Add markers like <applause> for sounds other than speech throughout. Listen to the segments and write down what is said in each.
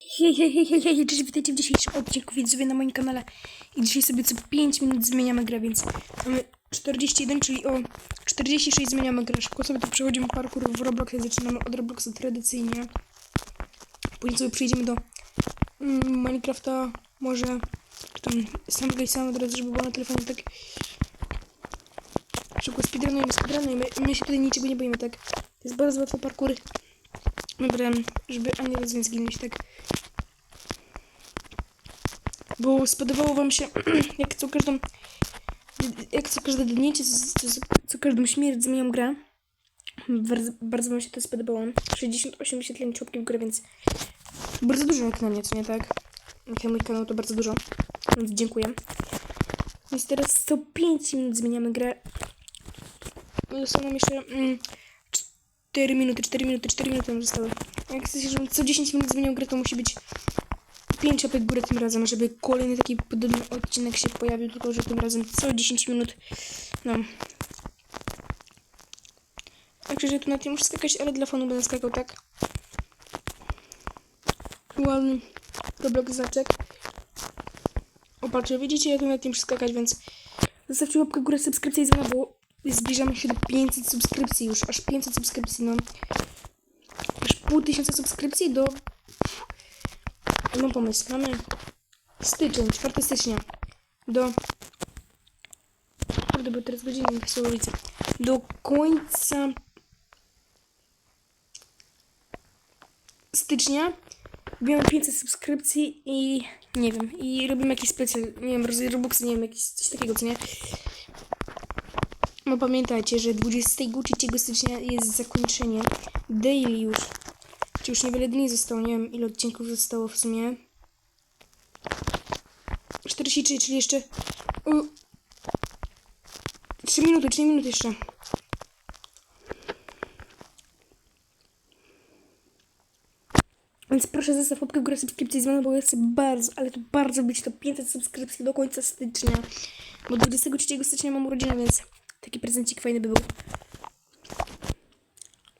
Hej, hej, hej, hej, hej, cześć, witajcie w dzisiejszym odcinku widzowie na moim kanale. I dzisiaj sobie co 5 minut zmieniamy grę, więc mamy 41, czyli o 46 zmieniamy grę, szybko sobie tu przechodzimy parkour w Robloxie, zaczynamy od Robloxa tradycyjnie, później sobie przejdziemy do mm, Minecrafta, może tam samego i sam od razu, żeby było na telefonie tak. Szybko speedrunujemy, speedrunujemy, my się tutaj niczego nie boimy, tak, to jest bardzo łatwy parkour, Dobra, żeby ani razu nie zginąć, tak. Bo spodobało wam się, <clears throat> jak co każdą, jak co każde dniecie, co, co, co każdą śmierć zmieniam grę. Bardzo, bardzo wam się to spodobało. 68 wyświetleń człopki w grę, więc bardzo dużo jak na mnie, co nie tak? Jak na mój kanał to bardzo dużo, więc dziękuję. Więc teraz 105 minut zmieniamy grę. Zostało nam jeszcze... Mm, 4 minuty, 4 minuty, 4 minuty nam zostały. Jak chcecie, żebym co 10 minut zmieniał grę, to musi być 5 łapek górę tym razem, żeby kolejny taki podobny odcinek się pojawił, tylko że tym razem co 10 minut. No. Także, że tu na tym muszę skakać, ale dla fanu będę skakał, tak? Ładny Roblox znaczek. O, patrzcie, widzicie, ja tu na tym muszę skakać, więc zostawcie łapkę górę, subskrypcję i dzwona, bo zbliżamy się do 500 subskrypcji już, aż 500 subskrypcji, no. Aż pół tysiąca subskrypcji do... Mam pomysł, mamy styczeń, 4 stycznia, do... Kurde, bo teraz godziny w Słowicy. Do końca stycznia wbijamy 500 subskrypcji i nie wiem, i robimy jakiś specjal, nie wiem, Robuxy, nie wiem, jakiś coś takiego, co nie? No pamiętajcie, że 23 stycznia jest zakończenie daily już. Czy już niewiele dni zostało, nie wiem ile odcinków zostało w sumie. 43, czyli jeszcze... U, 3 minuty, 3 minuty jeszcze. Więc proszę zostaw łapkę w górę subskrypcji z mną, bo ja chcę bardzo, ale to bardzo być to 500 subskrypcji do końca stycznia. Bo 23 stycznia mam urodziny, więc taki prezencik fajny by był.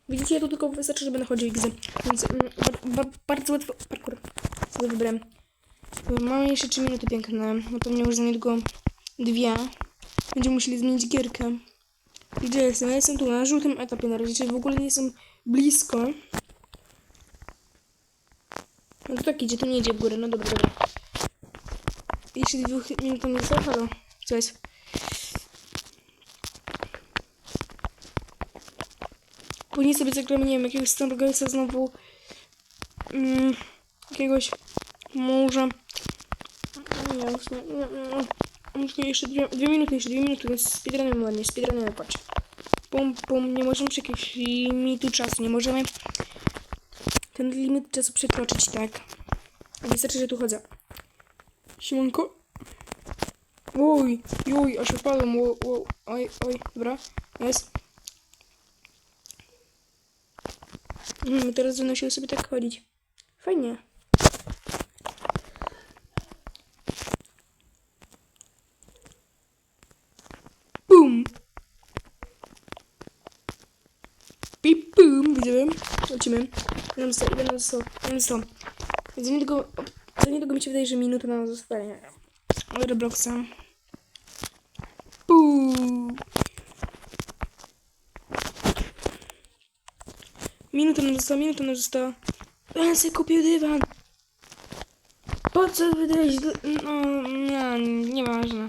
Widzicie, ja tu tylko wystarczy, żeby nachodził XZ. Więc mm, ba, ba, bardzo łatwo... Parkour. Sobie wybrałem. Mamy jeszcze 3 minuty piękne. No pewnie już za niedługo dwie. Będziemy musieli zmienić gierkę. Gdzie jestem? Ja jestem tu na żółtym etapie na razie, czyli w ogóle nie jestem blisko. No to tak idzie, to nie idzie w górę, no dobra, dobra. Jeszcze dwóch minut nie zostało, halo. Co jest? Później sobie zagramy, nie wiem, jakiegoś Stormgasa znowu. Mm, jakiegoś może. Nie sumie, nie, nie, nie. Muszę jeszcze dwie, dwie minuty, jeszcze dwie minuty, więc speedrunujemy ładnie, speedrunujemy, patrz. Pum, pum, nie możemy jakiegoś limitu czasu, nie możemy ten limit czasu przekroczyć, tak. Wystarczy, że tu chodzę. Siemanko. Oj, oj, aż upadłem, oj, oj, oj, dobra, jest. Mm, teraz będę musiał sobie tak chodzić. Fajnie. Bum! Pip, bum, widzimy. Lecimy. Będę został, będę został, będę został. Za niedługo, za niedługo mi się wydaje, że minuta nam zostanie. Robloxa. Bum! Minuta nam została, minuta nam została. Ja sobie kupił dywan. Po co wydałeś... No, nie, nieważne.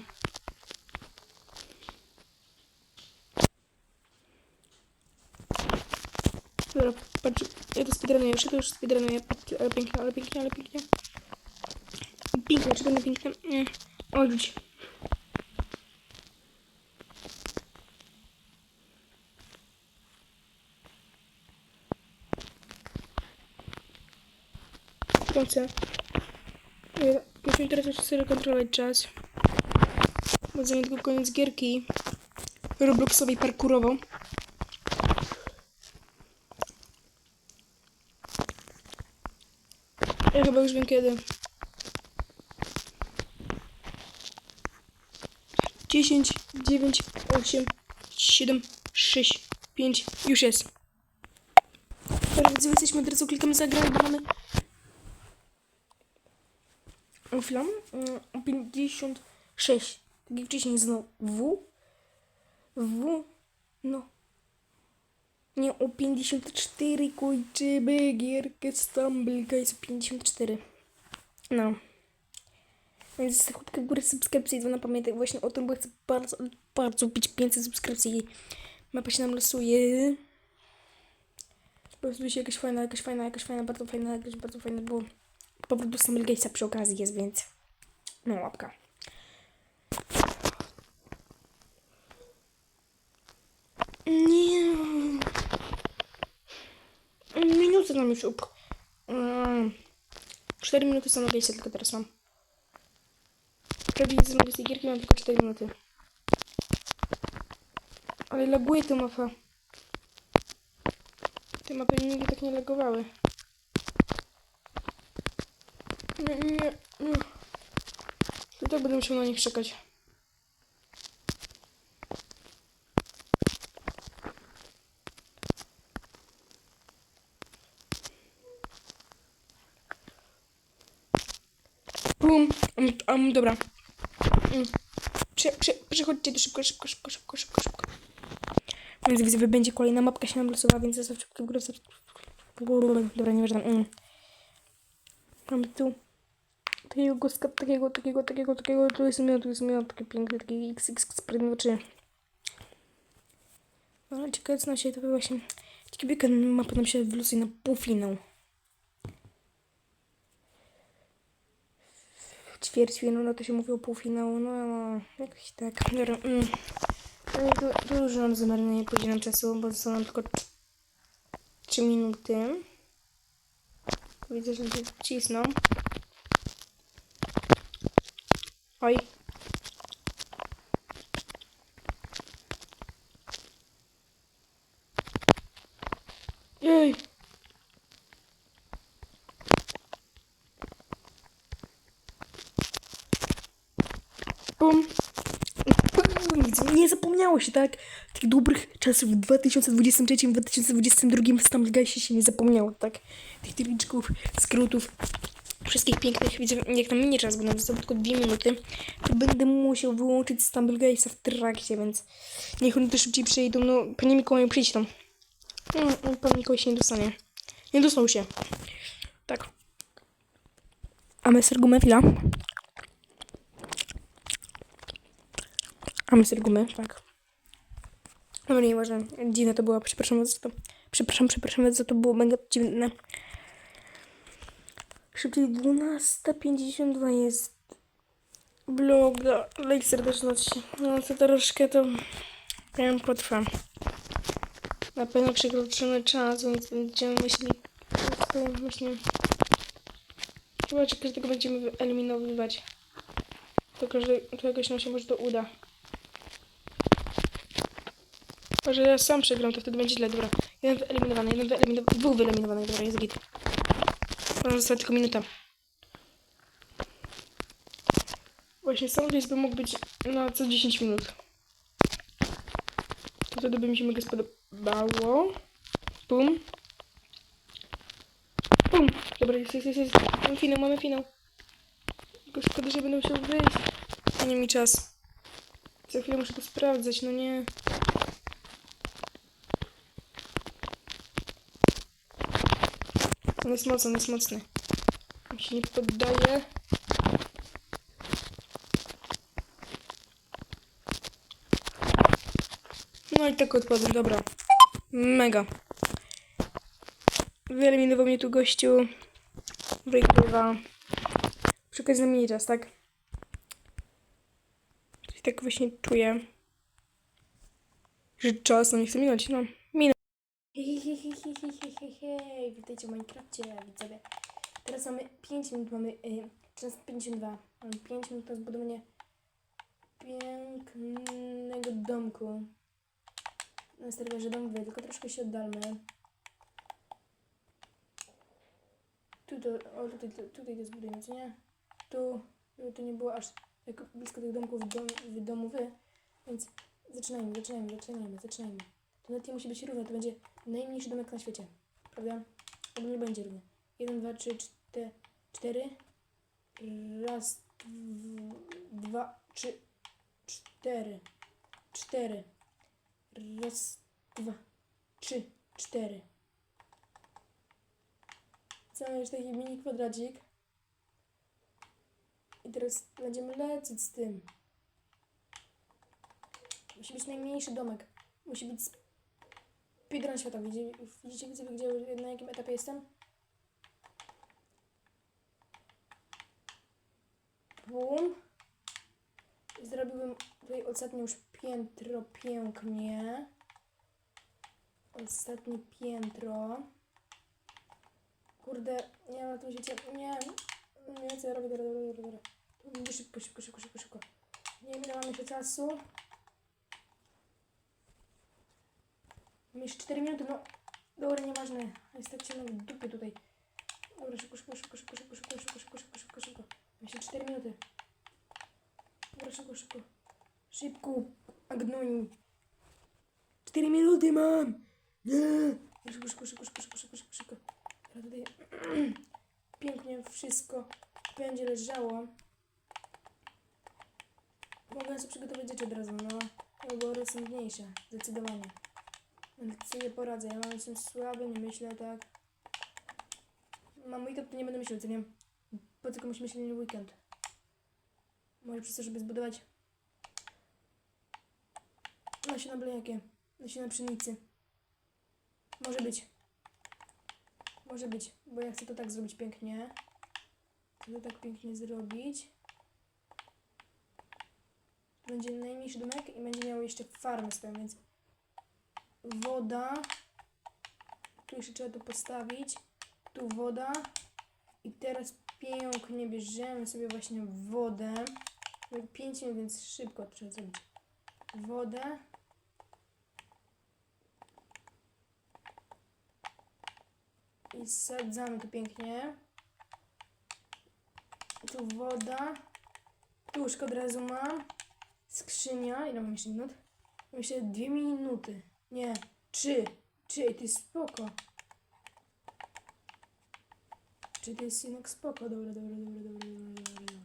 Dobra, patrz, ja to speedrunuję, ja to już speedrunuję, ale pięknie, ale pięknie, ale pięknie. Pięknie, czy to nie piękne? Nie. Odrzuć. Kończę. Ja- Musimy teraz już sobie kontrolować czas. Bo za niedługo koniec gierki. Robloxowej parkurowo. Ja chyba już wiem kiedy. 10, 9, 8, 7, 6, 5. Już jest. Teraz jesteśmy od razu klikamy zagrać, bo mamy chwilę, mm, o 56, tak jak wcześniej znowu W, W, no, nie, o 54 kończymy gierkę Stumble Guys, o 54, no. Więc sekundkę góry subskrypcji, dzwona pamiętaj właśnie o tym, bo chcę bardzo, bardzo bić 500 subskrypcji. Mapa się nam losuje. Po prostu się jakaś fajna, jakaś fajna, jakaś fajna, bardzo fajna, jakaś bardzo fajna, bo do Stumble Gatesa przy okazji jest, więc no łapka. Nie. Minuty nam już up. Mm. 4 minuty Gatesa tylko teraz mam. Prawie z tej gierki mam tylko 4 minuty. Ale laguje ta mapa. Te mapy nigdy tak nie lagowały. Nie, nie, nie. To tak będę musiał na nich czekać. Bum. Um, um, dobra. Mm. Prze, prze, przechodźcie to szybko, szybko, szybko, szybko, szybko, szybko. Więc widzowie, będzie kolejna mapka się nam losowała, więc zostawcie w górę. Dobra, nieważne. Mm. Mamy tu takiego takiego, takiego, takiego, takiego, tu jest miał, tu jest miał, takie piękne, takie XX sprawiedliwe No, ciekawe co nam się to właśnie, ciekawe mapa nam się wylosuje na półfinał. ćwierćfinał, no to się mówi o półfinału, no, no jakoś tak. Dobra, mm. No, tu już mam zmarnowanie podzielam czasu, bo zostało nam tylko 3 minuty. Widzę, że się cisną. Oj. Jej. Bum. Nie zapomniało się, tak? Tych dobrych czasów w 2023, 2022 w Stamgasie się nie zapomniało, tak? Tych triczków, skrótów, wszystkich pięknych, widzę, jak na minie czas, bo nam zostało tylko dwie minuty, to będę musiał wyłączyć Stumble Guysa w trakcie, więc niech oni to szybciej przejdą, no, panie Mikołaju, przyjdź tam. No, no, pan Mikołaj się nie dostanie. Nie dostał się. Tak. A my sergumę chwila. A my sergumy, tak. Dobra, nieważne. Dziwne to było, przepraszam za to. Przepraszam, przepraszam za to było mega dziwne. Szybciej 12.52 jest bloga. Lejk serdeczności. No to troszkę to wiem potrwa. Na pewno przekroczymy czas, więc będziemy myśleli. Myślę. Chyba, że każdego będziemy eliminować. To, każdy, to jakoś nam się może to uda. Może ja sam przegram, to wtedy będzie źle, dobra. Jeden wyeliminowany, jeden wyeliminowany, dwóch wyeliminowanych, dobra, jest git. Może została tylko minuta. Właśnie sam gdzieś by mógł być na co 10 minut. To wtedy by mi się mega spodobało. Bum. Bum. Dobra, jest, jest, jest, jest. Mamy finał, mamy finał. Tylko szkoda, że będę musiał wyjść. Nie mi czas. Za chwilę muszę to sprawdzać, no nie. On jest mocny, on jest mocny. On się nie poddaje. No i tak odpadł, dobra. Mega. Wyeliminował mnie tu gościu. Wygrywa. Na mini czas, tak? Tak właśnie czuję. Że czas, no nie chcę minąć, no. Hej, hej, hej, hej, hej, witajcie w Minecrafcie, widzowie. Teraz mamy 5 minut, mamy y, 52. Mamy 5 minut na zbudowanie pięknego domku. Na serwerze domowy, tylko troszkę się oddalmy. Tu to, o tutaj, tu- tutaj to zbudujemy, co nie? Tu, to nie było aż tak blisko tych domków dom, w domowy, więc zaczynajmy, zaczynajmy, zaczynajmy, zaczynajmy. To nawet nie musi być równe, to będzie najmniejszy domek na świecie, prawda? Albo nie będzie równy. 1, 2, 3, 4, 4, Raz, dw- dwa, trzy, cztery. Cztery. Raz, dwa, trzy, cztery. Cały już taki mini kwadracik. I teraz będziemy lecieć z tym. Musi być najmniejszy domek. Musi być speedrun świata. Widzicie, widzicie gdzie, na jakim etapie jestem? Bum. Zrobiłbym tutaj ostatnie już piętro pięknie. Ostatnie piętro. Kurde, nie ma tu życia. Nie. Nie, co ja robię? Dobra, dobra, dobra, szybko, szybko, szybko, szybko, szybko. Nie wiem, ile mamy jeszcze czasu. Mam jeszcze 4 minuty, no. Dobra, nieważne. Jest tak ciemno w dupie tutaj. Dobra, szybko, szybko, szybko, szybko, szybko, szybko, szybko, szybko, szybko, szybko, szybko. Jeszcze 4 minuty. Dobra, szybko, szybko. Szybko, Agnoniu. 4 minuty mam! Nie! Szybko, szybko, szybko, szybko, szybko, szybko, szybko, szybko. Dobra, tutaj pięknie wszystko będzie leżało. Mogę sobie przygotować rzeczy od razu, no. To było rozsądniejsze, zdecydowanie. Sobie poradzę. Ja mam jestem słaby, nie myślę tak. Mam weekend, to nie będę myślał, co nie? Po co komuś myślenie weekend? Może przez to, żeby zbudować byle jakie. Nasiona pszenicy. Może być. Może być, bo ja chcę to tak zrobić pięknie. Chcę to tak pięknie zrobić. Będzie najmniejszy domek i będzie miał jeszcze farmę swoją, więc woda. Tu jeszcze trzeba to postawić. Tu woda. I teraz pięknie bierzemy sobie właśnie wodę. 5 minut, więc szybko trzeba zrobić. Wodę. I sadzamy to pięknie. Tu woda. Tu łóżko od razu mam. Skrzynia. Ile mam jeszcze minut? Mam jeszcze dwie minuty. Nie, trzy. Trzy, jest spoko. Czy to jest jednak spoko? Dobra, dobra, dobra, dobra, dobra, dobra, dobra.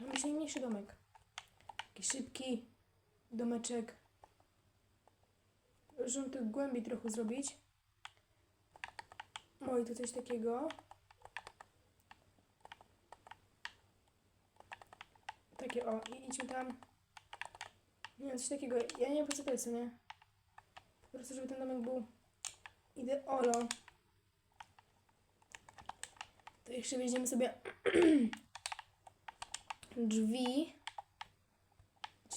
Mam jeszcze mniejszy domek. Taki szybki domeczek. Żeby to głębiej trochę zrobić. Oj, to coś takiego. Takie o, i idźmy tam. Nie coś takiego. Ja nie wiem po co to jest, nie? Po prostu, żeby ten domek był ideolo. To jeszcze weźmiemy sobie <clears throat> drzwi.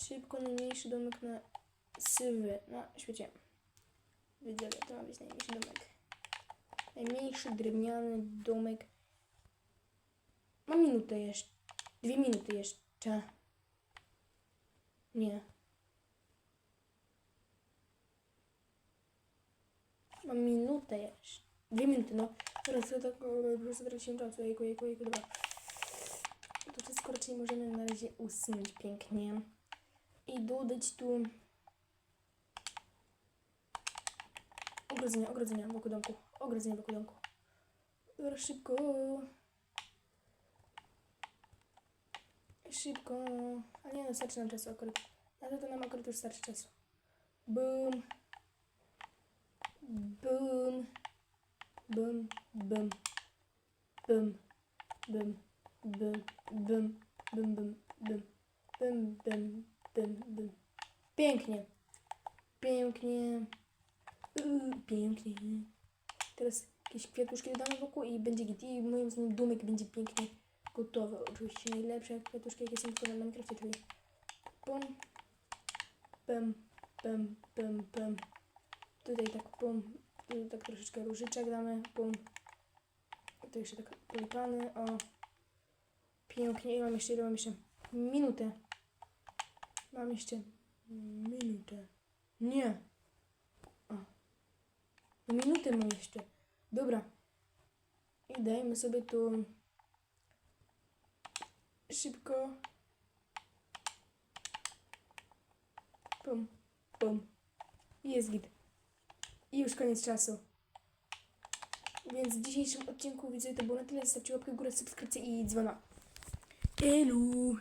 Szybko najmniejszy domek na sywy na świecie. Wiedzieli, to ma być najmniejszy domek. Najmniejszy drewniany domek. Mam minutę jeszcze. Dwie minuty jeszcze. Nie. Mam minutę jeszcze. Dwie minuty, no. Teraz to tak, o, po prostu traciłem czasu. Jejku, jejku, jejku, dobra. To wszystko raczej możemy na razie usunąć pięknie. I dodać tu ogrodzenia, ogrodzenia wokół domku. Ogrodzenia wokół domku. Dobra, szybko. Szybko. A nie, no starczy nam czasu akurat. Na to, to nam akurat już starczy czasu. Boom. Boom. Boom. Boom. Boom. Boom. Boom. Boom. Boom. Boom. Boom. Boom. Boom. Boom. Boom. Pięknie. Pięknie. Pięknie. Teraz jakieś kwiatuszki dodamy wokół i będzie git. I moim zdaniem domek będzie pięknie gotowy. Oczywiście najlepsze kwiatuszki, jakie są tylko na Minecrafcie, czyli pum, pum, pum, pum, pum. Tutaj tak pum, tak troszeczkę różyczek damy, pum. Tu jeszcze tak tulipany, o. Pięknie. Ile mam jeszcze, ile mam jeszcze? Minutę. Mam jeszcze minutę. Nie. O. Minutę mam jeszcze. Dobra. I dajmy sobie tu szybko. Pum, pum. Jest git. I już koniec czasu. Więc w dzisiejszym odcinku widzę to było na tyle. Zostawcie łapkę w górę, subskrypcję i dzwona. Elu.